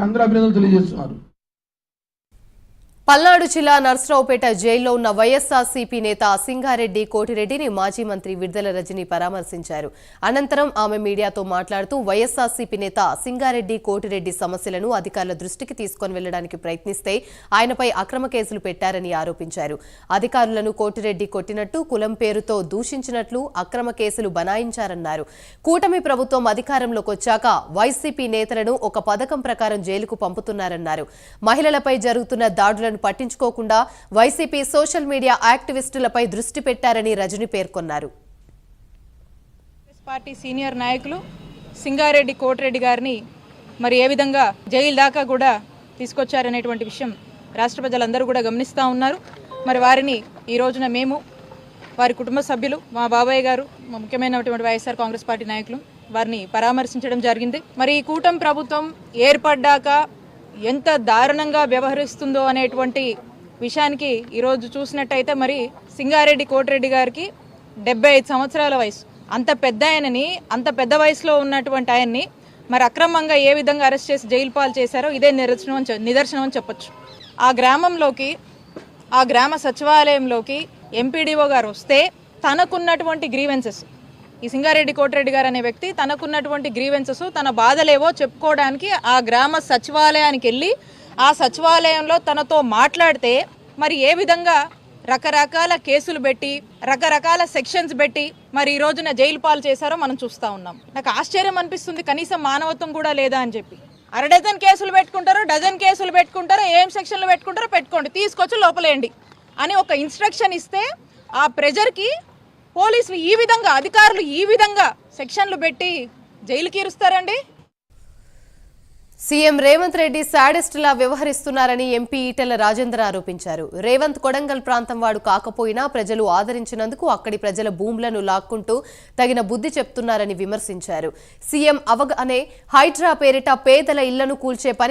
అందరూ అభినందనలు తెలియజేస్తున్నారు. పల్నాడు జిల్లా నర్సరావుపేట జైల్లో ఉన్న వైఎస్ఆర్సీపీ నేత సింగారెడ్డి కోటిరెడ్డిని మాజీ మంత్రి విడుదల రజని పరామర్శించారు. అనంతరం ఆమె మీడియాతో మాట్లాడుతూ వైఎస్ఆర్సీపీ నేత సింగారెడ్డి కోటిరెడ్డి సమస్యలను అధికారుల దృష్టికి తీసుకొని వెళ్ళడానికి ప్రయత్నిస్తే ఆయనపై అక్రమ కేసులు పెట్టారని ఆరోపించారు. అధికారులను కోటిరెడ్డి కొట్టినట్టు కులం పేరుతో దూషించినట్లు అక్రమ కేసులు బనాయించారన్నారు. కూటమి ప్రభుత్వం అధికారంలోకి వచ్చాక వైసీపీ నేతలను ఒక పథకం ప్రకారం జైలుకు పంపుతున్నారన్నారు. మహిళలపై జరుగుతున్న దాడులను పట్టించుకోకుండా వైసీపీ సోషల్ మీడియా యాక్టివిస్టులపై దృష్టి పెట్టారని రజని పేర్కొన్నారు. కాంగ్రెస్ పార్టీ సీనియర్ నాయకులు సింగారెడ్డి కోటిరెడ్డి గారిని మరి ఏ విధంగా జైలు దాకా కూడా తీసుకొచ్చారనేటువంటి విషయం రాష్ట్ర ప్రజలందరూ కూడా గమనిస్తూ ఉన్నారు. మరి వారిని ఈ రోజున మేము వారి కుటుంబ సభ్యులు మా బాబాయ్ గారు ముఖ్యమైనటువంటి వైఎస్ఆర్ కాంగ్రెస్ పార్టీ నాయకులు వారిని పరామర్శించడం జరిగింది. మరి ఈ కూటమి ప్రభుత్వం ఏర్పడ్డాక ఎంత దారుణంగా వ్యవహరిస్తుందో అనేటువంటి విషయానికి ఈరోజు చూసినట్టయితే మరి సింగారెడ్డి కోటిరెడ్డి గారికి డెబ్బై ఐదు సంవత్సరాల వయసు. అంత పెద్ద ఆయనని అంత పెద్ద వయసులో ఉన్నటువంటి ఆయన్ని మరి అక్రమంగా ఏ విధంగా అరెస్ట్ చేసి జైలు పాలు చేశారో ఇదే నిరచనం అని నిదర్శనం అని చెప్పొచ్చు. ఆ గ్రామంలోకి ఆ గ్రామ సచివాలయంలోకి ఎంపీడీఓ గారు వస్తే తనకున్నటువంటి గ్రీవెన్సెస్ ఈ సింగారెడ్డి కోటిరెడ్డి గారు అనే వ్యక్తి తనకున్నటువంటి గ్రీవెన్సెస్ తన బాధలేవో చెప్పుకోవడానికి ఆ గ్రామ సచివాలయానికి వెళ్ళి ఆ సచివాలయంలో తనతో మాట్లాడితే మరి ఏ విధంగా రకరకాల కేసులు పెట్టి రకరకాల సెక్షన్స్ పెట్టి మరి ఈ రోజున జైలు పాలు చేశారో మనం చూస్తా ఉన్నాం. నాకు ఆశ్చర్యం అనిపిస్తుంది కనీసం మానవత్వం కూడా లేదా అని చెప్పి. అర డజన్ కేసులు పెట్టుకుంటారో డజన్ కేసులు పెట్టుకుంటారో ఏం సెక్షన్లు పెట్టుకుంటారో పెట్టుకోండి తీసుకొచ్చి లోపలేయండి అని ఒక ఇన్స్ట్రక్షన్ ఇస్తే ఆ ప్రెజర్కి పోలీసులు ఈ విధంగా అధికారులు ఈ విధంగా సెక్షన్లు పెట్టి జైలుకి ఇరుస్తారండి సీఎం రేవంత్ రెడ్డి శాడిస్టులా వ్యవహరిస్తున్నారని ఎంపీ ఈటెల రాజేందర్ ఆరోపించారు. రేవంత్ కొడంగల్ ప్రాంతం వాడు కాకపోయినా ప్రజలు ఆదరించినందుకు అక్కడి ప్రజల భూములను లాక్కుంటూ తగిన బుద్ధి చెప్తున్నారని విమర్శించారు. సీఎం అవగానే హైడ్రా పేరిట పేదల ఇళ్ళను కూల్చే పని